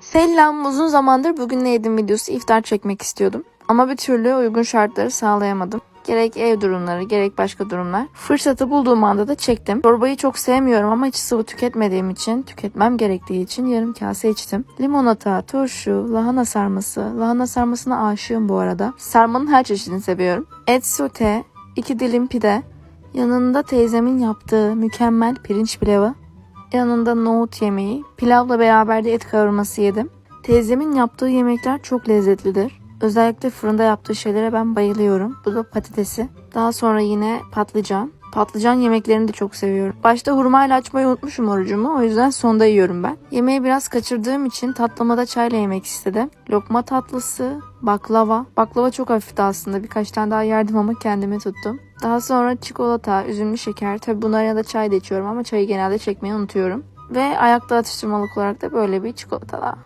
Selam, uzun zamandır bugün ne yedim videosu iftar çekmek istiyordum. Ama bir türlü uygun şartları sağlayamadım. Gerek ev durumları, gerek başka durumlar. Fırsatı bulduğum anda da çektim. Çorbayı çok sevmiyorum ama hiç sıvı tüketmediğim için, tüketmem gerektiği için yarım kase içtim. Limonata, turşu, lahana sarması. Lahana sarmasına aşığım bu arada. Sarmanın her çeşidini seviyorum. Et sote, iki dilim pide. Yanında teyzemin yaptığı mükemmel pirinç pilavı. Yanında nohut yemeği, pilavla beraber de et kavurması yedim. Teyzemin yaptığı yemekler çok lezzetlidir. Özellikle fırında yaptığı şeylere ben bayılıyorum. Bu da patatesi. Daha sonra yine patlıcan. Patlıcan yemeklerini de çok seviyorum. Başta hurmayla açmayı unutmuşum orucumu. O yüzden sonda yiyorum ben. Yemeği biraz kaçırdığım için tatlıma çayla yemek istedim. Lokma tatlısı, baklava. Baklava çok hafifti aslında. Birkaç tane daha yerdim ama kendimi tuttum. Daha sonra çikolata, üzümlü şeker. Tabi bunlar yanında çay da içiyorum ama çayı genelde çekmeyi unutuyorum. Ve ayakta atıştırmalık olarak da böyle bir çikolata daha.